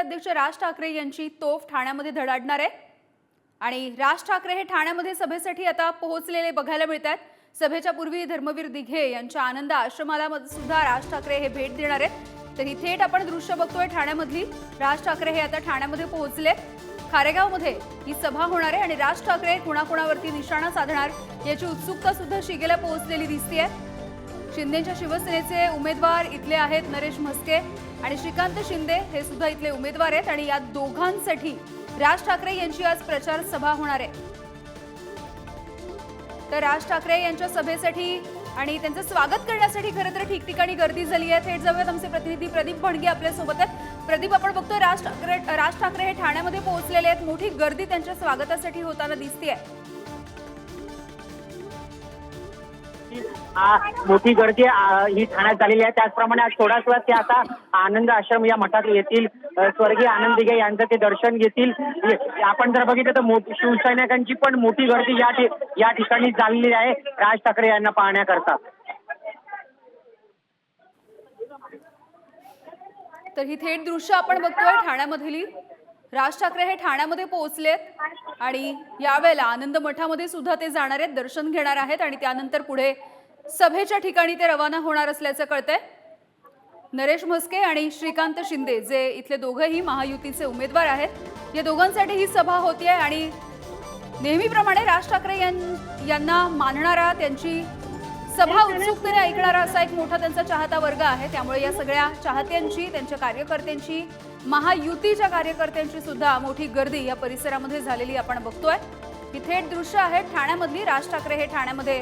अध्यक्ष राज ठाकरे यांची तोफ ठाण्यामध्ये धडाडणार आहे. आणि राज ठाकरे हे ठाण्यामध्ये सभेसाठी आता पोहोचलेले बघायला मिळतात सभेच्या पूर्वी धर्मवीर दिघे यांच्या आनंद आश्रमाला सुद्धा राज ठाकरे हे भेट देणार आहेत. तर ही थेट आपण दृश्य बघतोय ठाण्यामधली. राज ठाकरे हे आता ठाण्यामध्ये पोहोचले. खारेगावमध्ये ही सभा होणार आहे आणि राज ठाकरे कुणाकुणावरती निशाणा साधणार याची उत्सुकता सुद्धा शिगेला पोहोचलेली दिसते शिंदेच्या शिवसेनेचे उमेदवार इथले आहेत नरेश म्हस्के आणि श्रीकांत शिंदे हे सुद्धा इथले उमेदवार आहेत आणि या दोघांसाठी राज ठाकरे यांची आज प्रचार सभा होणार आहे. तर राज ठाकरे यांच्या सभेसाठी आणि त्यांचं स्वागत करण्यासाठी खरं तर ठिकठिकाणी गर्दी झाली आहे थेट जाऊयात आमचे प्रतिनिधी प्रदीप भणगे आपल्यासोबत आहेत. प्रदीप आपण बघतोय राज ठाकरे राज ठाकरे हे ठाण्यामध्ये पोहोचलेले आहेत. मोठी गर्दी त्यांच्या स्वागतासाठी होताना दिसते आहे आ, मोठी गर्दी ही ठाण्यात झालेली आहे. त्याचप्रमाणे आज थोड्याच वेळात ते आता आनंद आश्रम या मठात येतील. स्वर्गीय आनंद दिघे यांचं ते दर्शन घेतील. आपण जर बघितलं तर शिवसैनिकांची पण मोठी गर्दी या या ठिकाणी झालेली आहे. राज ठाकरे यांना पाहण्याकरता. तर ही थेट दृश्य आपण बघतोय ठाण्यामधली. राज ठाकरे हे ठाण्यामध्ये पोहोचलेत आणि यावेळेला आनंद मठामध्ये सुद्धा ते जाणार आहेत दर्शन घेणार आहेत आणि त्यानंतर पुढे सभेच्या ठिकाणी ते रवाना होणार असल्याचं कळतंय. नरेश म्हस्के आणि श्रीकांत शिंदे जे इथले दोघंही महायुतीचे उमेदवार आहेत या दोघांसाठी ही सभा होती आहे आणि नेहमीप्रमाणे राज ठाकरे यां- यांना मानणारा त्यांची सभा उत्सुकतेने ऐकणारा असा एक मोठा त्यांचा चाहता वर्ग आहे. त्यामुळे या सगळ्या चाहत्यांची त्यांच्या कार्यकर्त्यांची महायुतीच्या कार्यकर्त्यांची सुद्धा मोठी गर्दी या परिसरामध्ये झालेली आपण बघतोय. ही थेट दृश्य आहे ठाण्यामधली राज ठाकरे हे ठाण्यामध्ये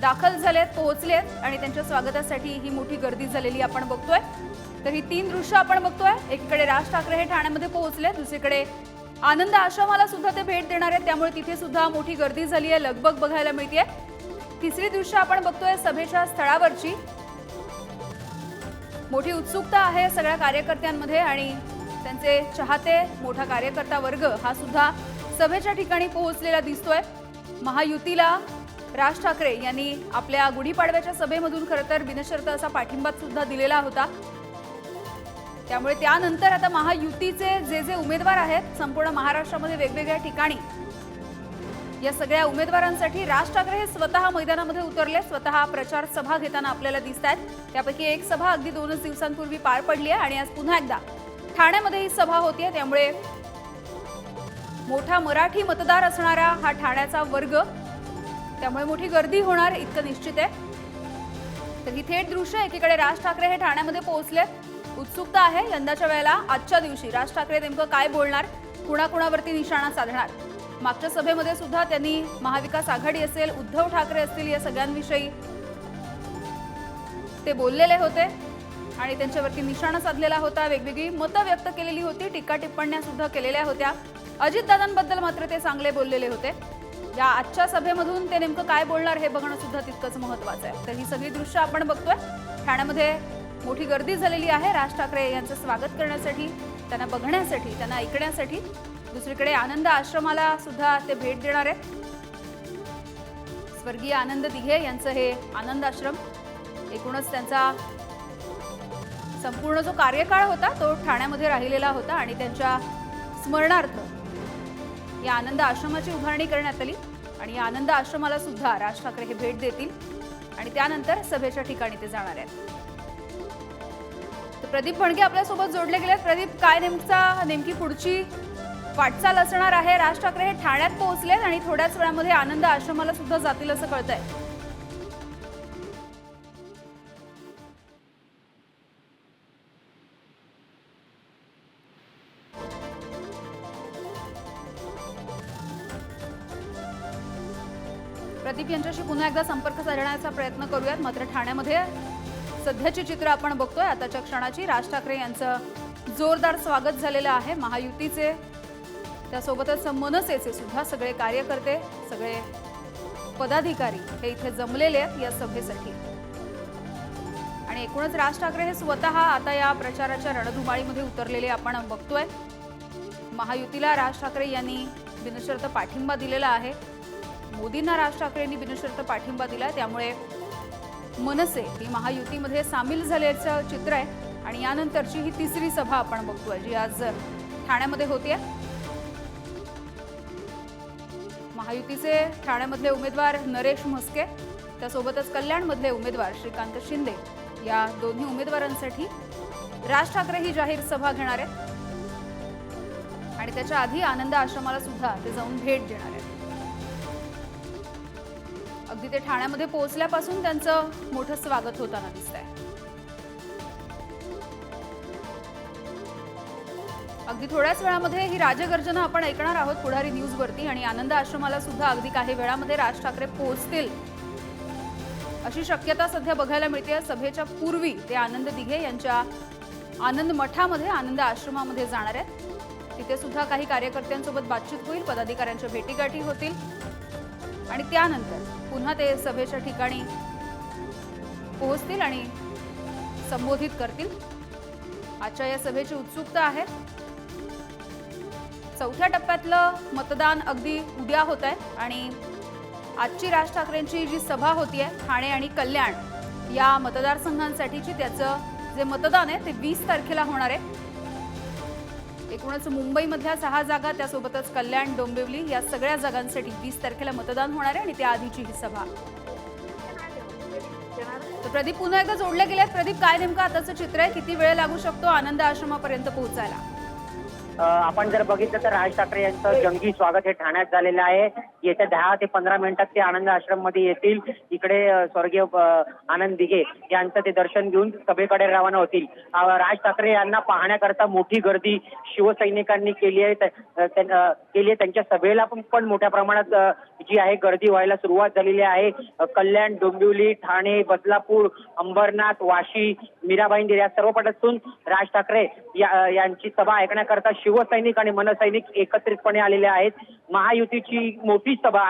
दाखल झालेत पोहोचलेत आणि त्यांच्या स्वागतासाठी ही मोठी गर्दी झालेली आपण बघतोय. तर ही तीन दृश्य आपण बघतोय. एकीकडे राज ठाकरे हे ठाण्यामध्ये पोहोचले दुसरीकडे आनंद आश्रमाला सुद्धा ते भेट देणार आहेत. त्यामुळे तिथे सुद्धा मोठी गर्दी झाली आहे लगबग बघायला मिळते तिसरी दृश्य आपण बघतोय सभेच्या स्थळावरची. मोठी उत्सुकता आहे सगळ्या कार्यकर्त्यांमध्ये आणि त्यांचे चाहते मोठा कार्यकर्ता वर्ग हा सुद्धा सभेच्या ठिकाणी पोहोचलेला दिसतोय. महायुतीला राज ठाकरे यांनी आपल्या गुढीपाडव्याच्या सभेमधून खरं तर बिनशर्त असा पाठिंबा सुद्धा दिलेला होता. त्यामुळे त्यानंतर आता महायुतीचे जे जे उमेदवार आहेत संपूर्ण महाराष्ट्रामध्ये वेगवेगळ्या ठिकाणी या सगळ्या उमेदवारांसाठी राज ठाकरे हे स्वतः मैदानामध्ये उतरले. स्वतः प्रचार सभा घेताना आपल्याला दिसत आहेत त्यापैकी एक सभा अगदी दोनच दिवसांपूर्वी पार पडली आहे आणि आज पुन्हा एकदा ठाण्यामध्ये ही सभा होतीये. त्यामुळे मोठा मराठी मतदार असणारा हा ठाण्याचा वर्ग त्यामुळे मोठी गर्दी होणार इतकं निश्चित आहे. तर ही थेट दृश्य एकीकडे राज ठाकरे हे ठाण्यामध्ये पोहोचले. उत्सुकता आहे यंदाच्या वेळेला आजच्या दिवशी राज ठाकरे नेमकं काय बोलणार? कुणाकुणावरती निशाणा साधणार? मागच्या सभेमध्ये सुद्धा त्यांनी महाविकास आघाडी असेल उद्धव ठाकरे असतील या सगळ्यांविषयी ते बोललेले होते आणि त्यांच्यावरती निशाणा साधलेला होता. वेगवेगळी मतं व्यक्त केलेली होती टीका टिप्पण्या सुद्धा केलेल्या होत्या. अजितदादांबद्दल मात्र ते चांगले बोललेले होते. या आजच्या सभेमधून ते नेमकं काय बोलणार हे बघणं सुद्धा तितकंच महत्वाचं आहे. तर ही सगळी दृश्य आपण बघतोय. ठाण्यामध्ये मोठी गर्दी झालेली आहे. राज ठाकरे यांचं स्वागत करण्यासाठी त्यांना बघण्यासाठी त्यांना ऐकण्यासाठी दुसरीकडे आनंद आश्रमाला सुद्धा ते भेट देणार आहेत. स्वर्गीय आनंद दिघे यांचं हे आनंद आश्रम. एकूणच त्यांचा संपूर्ण जो कार्यकाळ होता तो ठाण्यामध्ये राहिलेला होता आणि त्यांच्या स्मरणार्थ या आनंद आश्रमाची उभारणी करण्यात आली आणि या आनंद आश्रमाला सुद्धा राज ठाकरे हे भेट देतील आणि त्यानंतर सभेच्या ठिकाणी ते जाणार आहेत. तर प्रदीप भणगे आपल्यासोबत जोडले गेले प्रदीप काय नेमका नेमकी पुढची वाटचाल असणार आहे. राज ठाकरे हे ठाण्यात पोहोचलेत आणि थोड्याच वेळामध्ये आनंद आश्रमाला सुद्धा जातील असं कळतंय. प्रदीप यांच्याशी पुन्हा एकदा संपर्क साधण्याचा प्रयत्न करूयात. मात्र ठाण्यामध्ये सध्याची चित्र आपण बघतोय. आताच्या क्षणाची राज ठाकरे यांचं जोरदार स्वागत झालेलं आहे. महायुतीचे त्यासोबतच मनसेचे सुद्धा सगळे कार्यकर्ते सगळे पदाधिकारी हे इथे जमलेले आहेत या सभेसाठी. आणि एकूणच राज ठाकरे हे स्वतः आता या प्रचाराच्या रणधुमाळीमध्ये उतरलेले आपण बघतोय. महायुतीला राज ठाकरे यांनी बिनशर्त पाठिंबा दिलेला आहे. मोदींना राज ठाकरेंनी बिनशर्त पाठिंबा दिला त्यामुळे मनसे ही महायुतीमध्ये सामील झाल्याचं चित्र आहे. आणि यानंतरची ही तिसरी सभा आपण बघतोय जी आज ठाण्यामध्ये होती आहे महायुतीचे ठाण्यामधले उमेदवार नरेश म्हस्के त्यासोबतच कल्याणमधले उमेदवार श्रीकांत शिंदे या दोन्ही उमेदवारांसाठी राज ठाकरे ही जाहीर सभा घेणार आहेत. आणि त्याच्या आधी आनंद आश्रमाला सुद्धा ते जाऊन भेट देणार आहेत. अगदी ते ठाण्यामध्ये पोहोचल्यापासून त्यांचं मोठं स्वागत होताना दिसत आहे अगदी थोड्याच वेळामध्ये ही राजगर्जना आपण ऐकणार आहोत पुढारी न्यूजवरती आणि आनंद आश्रमाला सुद्धा अगदी काही वेळामध्ये राज ठाकरे पोहोचतील. अशी शक्यता सध्या बघायला मिळते. सभेच्या पूर्वी ते आनंद दिघे यांच्या आनंद मठामध्ये आनंद आश्रमामध्ये जाणार आहेत. तिथे सुद्धा काही कार्यकर्त्यांसोबत बातचीत होईल पदाधिकाऱ्यांच्या भेटीगाठी होतील. आणि त्यानंतर पुन्हा ते सभेच्या ठिकाणी पोहोचतील आणि संबोधित करतील. आजच्या या सभेची उत्सुकता आहे. चौथ्या टप्प्यातलं मतदान अगदी उद्या होत आहे आणि आजची राज ठाकरेंची जी सभा होती आहे ठाणे आणि कल्याण या मतदारसंघांसाठीची त्याचं जे मतदान आहे ते वीस तारखेला होणार आहे. एकूणच मुंबईमधल्या सहा जागा त्यासोबतच कल्याण डोंबिवली या सगळ्या जागांसाठी वीस तारखेला मतदान होणार आहे आणि त्याआधीची ही सभा. तर प्रदीप पुन्हा एकदा जोडले गेले आहेत. प्रदीप काय नेमकं आताचं चित्र आहे? किती वेळ लागू शकतो आनंद आश्रमापर्यंत पोहोचायला? आपण जर बघितलं तर राज ठाकरे यांचं जंगी स्वागत हे ठाण्यात झालेलं आहे. येत्या दहा ते पंधरा मिनिटात ते आनंद आश्रममध्ये येतील. इकडे स्वर्गीय आनंद दिघे यांचं ते दर्शन घेऊन सभेकडे रवाना होतील. राज ठाकरे यांना पाहण्याकरता मोठी गर्दी शिवसैनिकांनी केली आहे. केली आहे. त्यांच्या सभेला पण पण मोठ्या प्रमाणात जी आहे गर्दी व्हायला सुरुवात झालेली आहे. कल्याण डोंबिवली ठाणे बदलापूर अंबरनाथ वाशी मीराबाईंदीर या सर्व पटातून राज ठाकरे या- यांची सभा ऐकण्याकरता शिवसैनिक आणि मनसैनिक एकत्रितपणे आलेले आहेत. महायुतीची मोठी सभा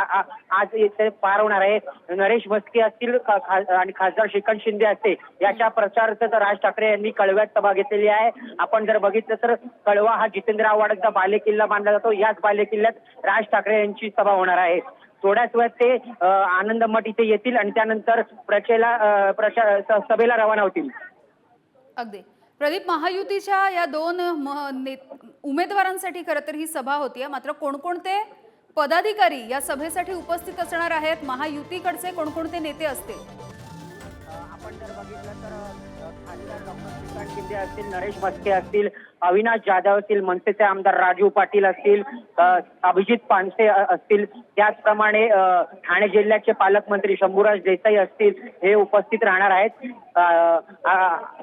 आज इथे पार होणार आहे. नरेश म्हस्के असतील आणि खासदार श्रीकांत शिंदे असते याच्या प्रचारार्थ तर राज ठाकरे यांनी कळव्यात सभा घेतलेली आहे. आपण जर बघितलं तर कळवा हा जितेंद्र आव्हाडांचा बालेकिल्ला मानला जातो. याच बालेकिल्ल्यात राज ठाकरे यांची सभा होणार आहे. थोड्याच वेळात ते आनंद मठ इथे येतील आणि त्यानंतर प्रचेला प्रचार सभेला रवाना होतील. अगदी. प्रदीप महायुतीच्या या दोन म- ने- उमेदवारांसाठी खरं तर ही सभा होतीये. मात्र कोणकोणते पदाधिकारी या सभेसाठी उपस्थित असणार आहेत? महायुतीकडचे कोणकोणते नेते असतील? आपण जर बघितलं तर खासदार डॉक्टर श्रीकांत शिंदे असतील नरेश म्हस्के असतील अविनाश जाधव असतील मनसेचे आमदार राजू पाटील असतील अभिजित पानसे असतील. त्याचप्रमाणे ठाणे जिल्ह्याचे पालकमंत्री शंभूराज देसाई असतील हे उपस्थित राहणार आहेत.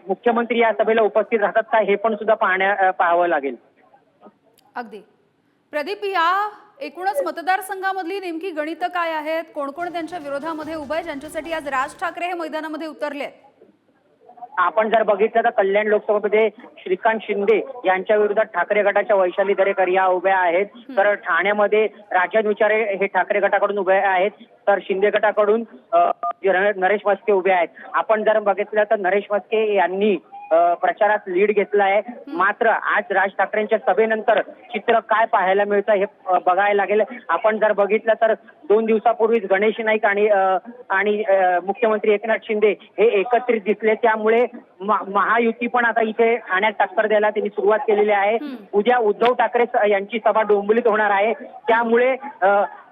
मुख्यमंत्री या सभेला उपस्थित राहतात का हे पण सुद्धा पाहण्या पाहावं लागेल. अगदी. प्रदीप या एकूणच मतदारसंघामधली नेमकी गणितं काय आहेत? कोण कोण त्यांच्या विरोधामध्ये उभं आहे? ज्यांच्यासाठी आज राज ठाकरे हे मैदानामध्ये उतरले आहेत आपण जर बघितलं तर कल्याण लोकसभेमध्ये श्रीकांत शिंदे यांच्या विरोधात ठाकरे गटाच्या वैशाली दरेकर या उभ्या आहेत. तर ठाण्यामध्ये राजन विचारे हे ठाकरे गटाकडून उभे आहेत. तर शिंदे गटाकडून नरेश मस्के उभे आहेत. आपण जर बघितलं तर नरेश मस्के यांनी प्रचारात लीड घेतला आहे. मात्र आज राज ठाकरेंच्या सभेनंतर चित्र काय पाहायला मिळतं हे बघायला लागेल. आपण जर बघितलं तर दोन दिवसापूर्वीच गणेश नाईक आणि आणि मुख्यमंत्री एकनाथ शिंदे हे एकत्रित दिसले. त्यामुळे महायुती पण आता इथे ठाण्यात टक्कर द्यायला त्यांनी सुरुवात केलेली आहे. उद्या उद्धव ठाकरे यांची सभा डोंबिवलीत होणार आहे. त्यामुळे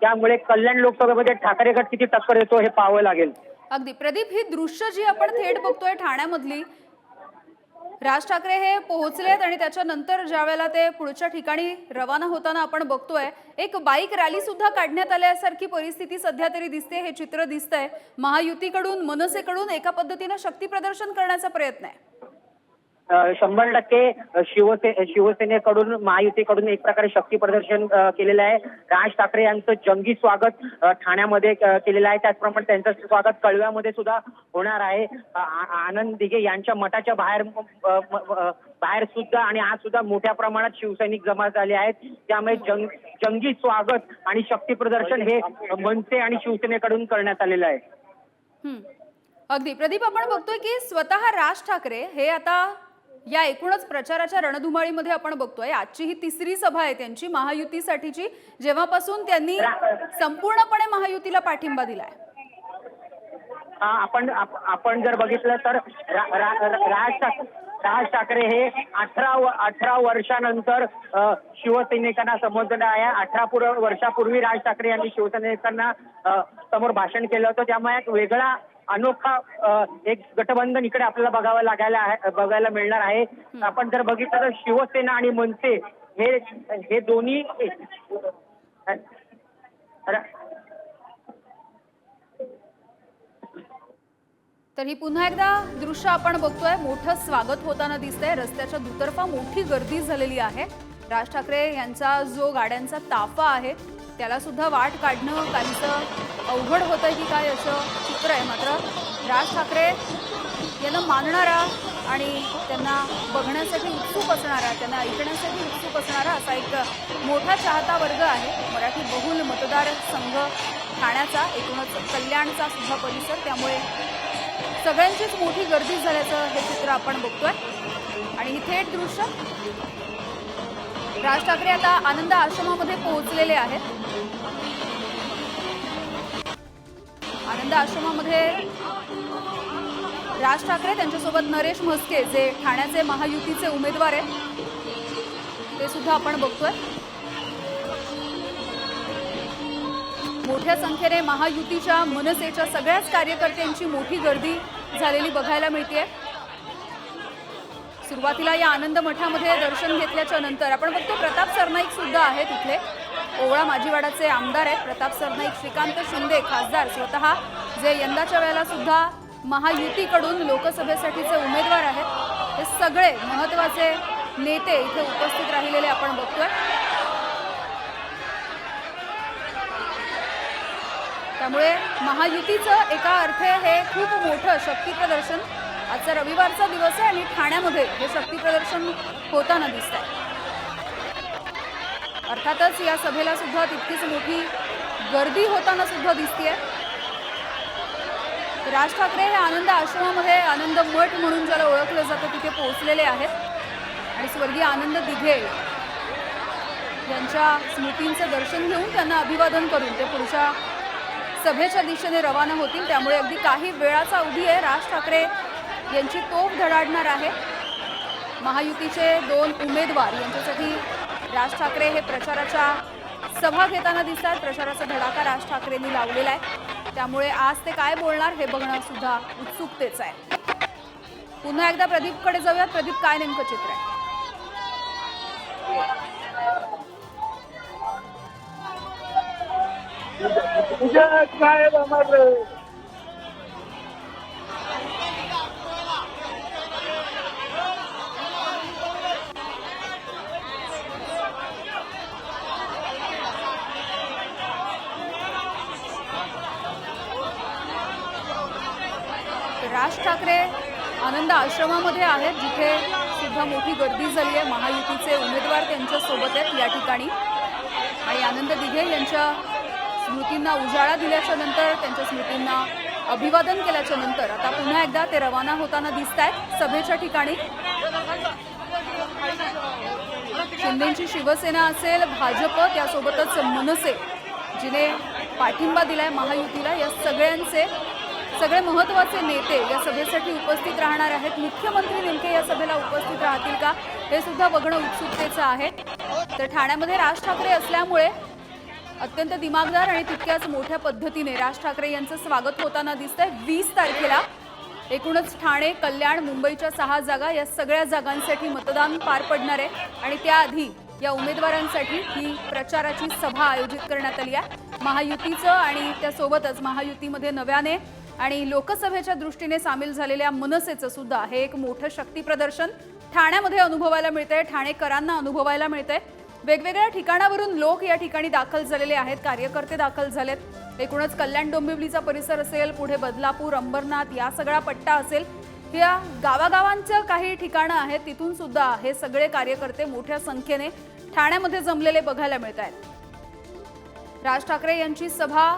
त्यामुळे कल्याण लोकसभेमध्ये ठाकरे गट किती टक्कर देतो हे पाहावं लागेल. अगदी. प्रदीप ही दृश्य जी आपण थेट बघतोय ठाण्यामधली राज ठाकरे हे पोहोचलेत आणि त्याच्यानंतर ज्या वेळेला ते पुढच्या ठिकाणी रवाना होताना आपण बघतोय एक बाईक रॅली सुद्धा काढण्यात आल्यासारखी परिस्थिती सध्या तरी दिसते हे चित्र दिसतंय. महायुतीकडून मनसेकडून एका पद्धतीनं शक्ती प्रदर्शन करण्याचा प्रयत्न आहे. शंभर टक्के शिवसे शिवसेनेकडून महायुतीकडून एक प्रकारे शक्ती प्रदर्शन केलेलं आहे. राज ठाकरे यांचं जंगी स्वागत ठाण्यामध्ये केलेलं आहे. त्याचप्रमाणे त्यांचं स्वागत कळव्यामध्ये सुद्धा होणार आहे. आनंद दिघे यांच्या मठाच्या बाहेर बाहेर सुद्धा आणि आज सुद्धा मोठ्या प्रमाणात शिवसैनिक जमा झाले आहेत. त्यामुळे जंग जंगी स्वागत आणि शक्ती प्रदर्शन हे मनसे आणि शिवसेनेकडून करण्यात आलेलं आहे. अगदी. प्रदीप आपण बघतोय की स्वतः राज ठाकरे हे आता या एकूणच प्रचाराच्या रणधुमाळीमध्ये आपण बघतोय. आजची ही तिसरी सभा आहे त्यांची. महायुतीसाठीची. जेव्हापासून त्यांनी संपूर्णपणे महायुतीला पाठिंबा दिलाय. आपण आपण जर बघितलं तर राज राज ठाकरे हे अठरा अठरा वर्षानंतर शिवसैनिकांना संबोधन आहे. अठरा वर्षापूर्वी राज ठाकरे यांनी शिवसैनिकांना समोर भाषण केलं होतं. त्यामुळे एक वेगळा अनोखा एक गठबंधन इकडे आपल्याला बघावं लागायला आहे बघायला मिळणार आहे. आपण जर बघितलं तर शिवसेना आणि मनसे हे हे दोन्ही तर ही पुन्हा एकदा दृश्य आपण बघतोय. मोठं स्वागत होताना दिसतंय. रस्त्याच्या दुतर्फा मोठी गर्दी झालेली आहे. राज ठाकरे यांचा जो गाड्यांचा ताफा आहे त्याला सुद्धा वाट काढणं काहीसं अवघड होतं की काय असं चित्र आहे. मात्र राज ठाकरे यांना मानणारा आणि त्यांना बघण्यासाठी उत्सुक असणारा त्यांना ऐकण्यासाठी उत्सुक असणारा असा एक मोठा चाहता वर्ग आहे. मराठी बहुल मतदार संघ ठाण्याचा एकूणच कल्याणचा सुद्धा परिसर. त्यामुळे सगळ्यांचीच मोठी गर्दी झाल्याचं हे चित्र आपण बघतोय. आणि ही थेट दृश्य राज ठाकरे आता आनंद आश्रमामध्ये पोहोचलेले आहेत. आनंद आश्रमामध्ये राज ठाकरे त्यांच्यासोबत नरेश म्हस्के जे ठाण्याचे महायुतीचे उमेदवार आहेत. ते सुद्धा आपण बघतोय. मोठ्या संख्येने महायुतीच्या मनसेच्या सगळ्याच कार्यकर्त्यांची मोठी गर्दी झालेली बघायला मिळते सुरुवातीला या आनंद मठामध्ये दर्शन घेतल्याच्या नंतर आपण बघतो प्रताप सरनाईक सुद्धा आहेत इथले ओवळा माजीवाडाचे आमदार आहेत. प्रताप सरनाईक श्रीकांत शिंदे खासदार स्वतः जे यंदाच्या वेळेला सुद्धा महायुतीकडून लोकसभेसाठीचे उमेदवार आहेत. हे सगळे महत्त्वाचे नेते इथे उपस्थित राहिलेले आपण बघतोय. त्यामुळे महायुतीचं एका अर्थे हे खूप मोठं शक्तीप्रदर्शन आजचा रविवारचा दिवस आहे आणि ठाण्यामध्ये हे शक्ती प्रदर्शन होताना दिसत आहे. अर्थातच या सभेला सुद्धा तितकीच मोठी गर्दी होताना सुद्धा दिसतीये. राज ठाकरे हे आनंद आश्रमामध्ये आनंद मठ म्हणून ज्याला ओळखलं जातं तिथे पोहोचलेले आहेत. आणि स्वर्गीय आनंद दिघे यांच्या स्मृतींचं दर्शन घेऊन त्यांना अभिवादन करून ते पुढच्या सभेच्या दिशेने रवाना होतील. त्यामुळे अगदी काही वेळाचा अवधी आहे. राज ठाकरे यांची तोफ धडाडणार आहे. महायुतीचे दोन उमेदवार यांच्यासाठी राज ठाकरे हे प्रचाराच्या सभा घेताना दिसतात. प्रचाराचा धडाका राज ठाकरेंनी लावलेला आहे. त्यामुळे आज ते काय बोलणार हे बघणं सुद्धा उत्सुकतेच आहे. पुन्हा एकदा प्रदीपकडे जाऊयात. प्रदीप काय नेमकं चित्र आहे? साहेब राज ठाकरे आनंद आश्रमामध्ये आहेत जिथे सुद्धा मोठी गर्दी झाली आहे महायुतीचे उमेदवार त्यांच्यासोबत आहेत या ठिकाणी. आणि आनंद दिघे यांच्या स्मृतींना उजाळा दिल्याच्या नंतर त्यांच्या स्मृतींना अभिवादन केल्याच्यानंतर आता पुन्हा एकदा ते रवाना होताना दिसत आहेत सभेच्या ठिकाणी. शिंदेची शिवसेना असेल भाजप त्यासोबतच मनसे जिने पाठिंबा दिलाय महायुतीला या सगळ्यांचे. सगळे महत्त्वाचे नेते या सभेसाठी उपस्थित राहणार आहेत. मुख्यमंत्री नेमके या सभेला उपस्थित राहतील का? हे सुद्धा बघणं उत्सुकतेचं आहे. तर ठाण्यामध्ये राज ठाकरे असल्यामुळे अत्यंत दिमागदार आणि तितक्याच मोठ्या पद्धतीने राज ठाकरे यांचं स्वागत होताना दिसतंय. वीस तारखेला एकूणच ठाणे कल्याण मुंबईच्या सहा जागा या सगळ्या जागांसाठी मतदान पार पडणार आहे. आणि त्याआधी या उमेदवारांसाठी ही प्रचाराची सभा आयोजित करण्यात आली आहे. महायुतीचं आणि त्यासोबतच महायुतीमध्ये नव्याने आणि लोकसभेच्या दृष्टीने सामील झालेल्या मनसेचं सुद्धा हे एक मोठं शक्ती प्रदर्शन ठाण्यामध्ये अनुभवायला मिळतंय ठाणेकरांना अनुभवायला मिळतंय. वेगवेगळ्या ठिकाणावरून लोक या ठिकाणी दाखल झालेले आहेत कार्यकर्ते दाखल झालेत. एकूणच कल्याण डोंबिवलीचा परिसर असेल पुढे बदलापूर अंबरनाथ या सगळा पट्टा असेल. या गावागावांचं काही ठिकाणं आहेत तिथून सुद्धा हे सगळे कार्यकर्ते मोठ्या संख्येने ठाण्यामध्ये जमलेले बघायला मिळत आहेत राज ठाकरे यांची सभा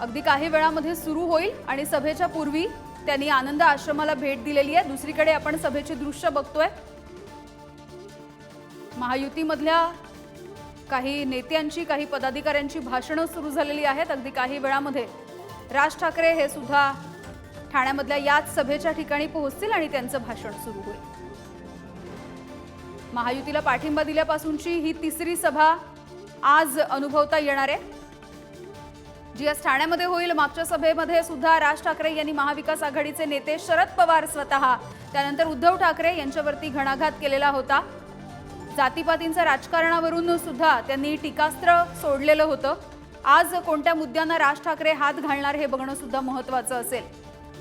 अगदी काही वेळामध्ये सुरू होईल आणि सभेच्या पूर्वी त्यांनी आनंद आश्रमाला भेट दिलेली आहे. दुसरीकडे आपण सभेचे दृश्य बघतोय. महायुतीमधल्या काही नेत्यांची काही पदाधिकाऱ्यांची भाषणं सुरू झालेली आहेत. अगदी काही वेळामध्ये राज ठाकरे हे सुद्धा ठाण्यामधल्या याच सभेच्या ठिकाणी पोहोचतील आणि त्यांचं भाषण सुरू होईल. महायुतीला पाठिंबा दिल्यापासूनची ही तिसरी सभा आज अनुभवता येणार आहे. जी एस ठाण्यामध्ये होईल. मागच्या सभेमध्ये सुद्धा राज ठाकरे यांनी महाविकास आघाडीचे नेते शरद पवार स्वतः त्यानंतर उद्धव ठाकरे यांच्यावरती घणाघात केलेला होता. जातीपातींच्या राजकारणावरून सुद्धा त्यांनी टीकास्त्र सोडलेलं होतं. आज कोणत्या मुद्द्यांना राज ठाकरे हात घालणार हे बघणं सुद्धा महत्वाचं असेल.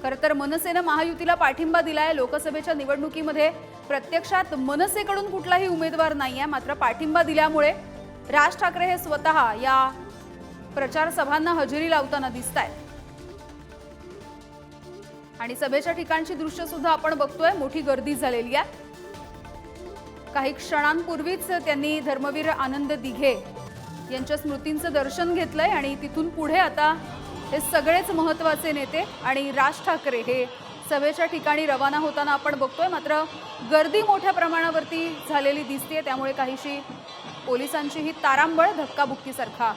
खरं तर मनसेनं महायुतीला पाठिंबा दिलाय. लोकसभेच्या निवडणुकीमध्ये प्रत्यक्षात मनसेकडून कुठलाही उमेदवार नाही आहे मात्र पाठिंबा दिल्यामुळे राज ठाकरे हे स्वतः या प्रचार सभांना हजेरी लावताना दिसत आणि सभेच्या ठिकाणची दृश्य सुद्धा आपण बघतोय. मोठी गर्दी झालेली आहे. काही क्षणांपूर्वीच त्यांनी धर्मवीर आनंद दिघे यांच्या स्मृतींचं दर्शन घेतलंय आणि तिथून पुढे आता हे सगळेच महत्त्वाचे नेते आणि राज ठाकरे हे सभेच्या ठिकाणी रवाना होताना आपण बघतोय. मात्र गर्दी मोठ्या प्रमाणावरती झालेली दिसते त्यामुळे काहीशी पोलिसांची ही तारांबळ धक्काबुक्कीसारखा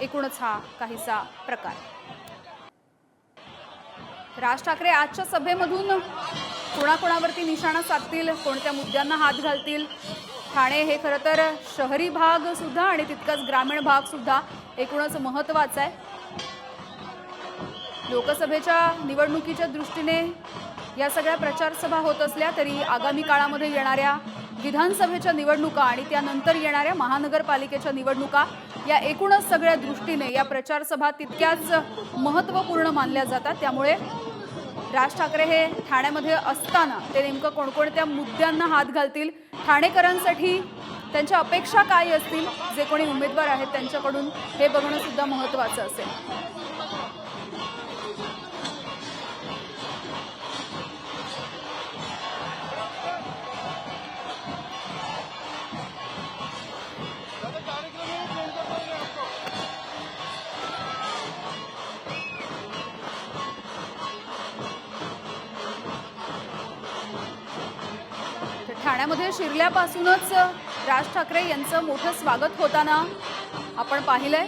एकूणच हा काहीसा प्रकार. राज ठाकरे आजच्या सभेमधून कोणाकोणावरती निशाणा साधतील? कोणत्या मुद्द्यांना हात घालतील? ठाणे हे खरं तर शहरी भाग सुद्धा आणि तितकाच ग्रामीण भाग सुद्धा एकूणच महत्त्वाचा आहे. लोकसभेच्या निवडणुकीच्या दृष्टीने या सगळ्या प्रचारसभा होत असल्या तरी आगामी काळामध्ये येणाऱ्या विधानसभेच्या निवडणुका आणि त्यानंतर येणाऱ्या महानगरपालिकेच्या निवडणुका या एकूणच सगळ्या दृष्टीने या प्रचारसभा तितक्याच महत्त्वपूर्ण मानल्या जातात. त्यामुळे राज ठाकरे हे ठाण्यामध्ये असताना ते नेमकं कोणकोणत्या मुद्द्यांना हात घालतील ठाणेकरांसाठी त्यांच्या अपेक्षा काय असतील जे कोणी उमेदवार आहेत त्यांच्याकडून हे बघणं सुद्धा महत्त्वाचं असेल. तर शिरल्यापासूनच राज ठाकरे यांचं मोठं स्वागत होताना आपण पाहिलंय.